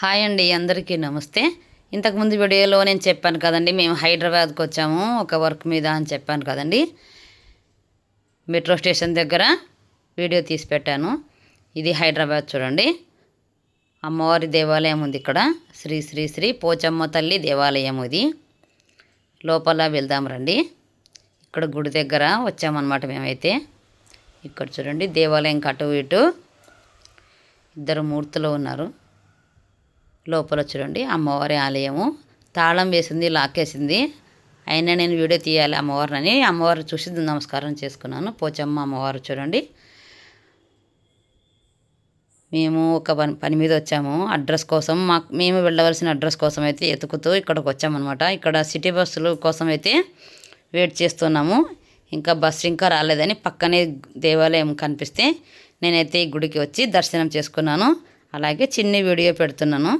Hi అండి అందరికీ నమస్తే. ఇంతకుముందు వీడియోలో నేను చెప్పాను కదండి మేము హైదరాబాద్కి వచ్చాము ఒక వర్క్ మీద అని చెప్పాను కదండి. మెట్రో స్టేషన్ దగ్గర వీడియో తీసి పెట్టాను. ఇది హైదరాబాద్ చూడండి. అమ్మవారి దేవాలయం ఉంది ఇక్కడ. శ్రీ శ్రీ శ్రీ పోచమ్మ తల్లి దేవాలయం ఇది. లోపల వెళ్దాం రండి. ఇక్కడ గుడి దగ్గర వచ్చామన్నమాట మేమైతే. ఇక్కడ చూడండి దేవాలయం కటు ఇటు. ఇద్దరు మూర్తులు ఉన్నారు. లోపల చూడండి. అమ్మవారి ఆలయము. తాళం వేసింది లాకేసింది అయినా నేను వీడియో తీయాలి అమ్మవారిని అమ్మవారిని చూసి నమస్కారం చేసుకున్నాను. పోచమ్మ అమ్మవారు చూడండి. మేము ఒక పని పని మీద వచ్చాము. అడ్రస్ కోసం మాకు మేము వెళ్ళవలసిన అడ్రస్ కోసం అయితే ఎతుకుతూ ఇక్కడికి వచ్చామన్నమాట. ఇక్కడ సిటీ బస్సుల కోసం అయితే వెయిట్ చేస్తున్నాము. ఇంకా బస్సు ఇంకా రాలేదని పక్కనే దేవాలయం కనిపిస్తే నేనైతే ఈ గుడికి వచ్చి దర్శనం చేసుకున్నాను. అలాగే చిన్న వీడియో పెడుతున్నాను.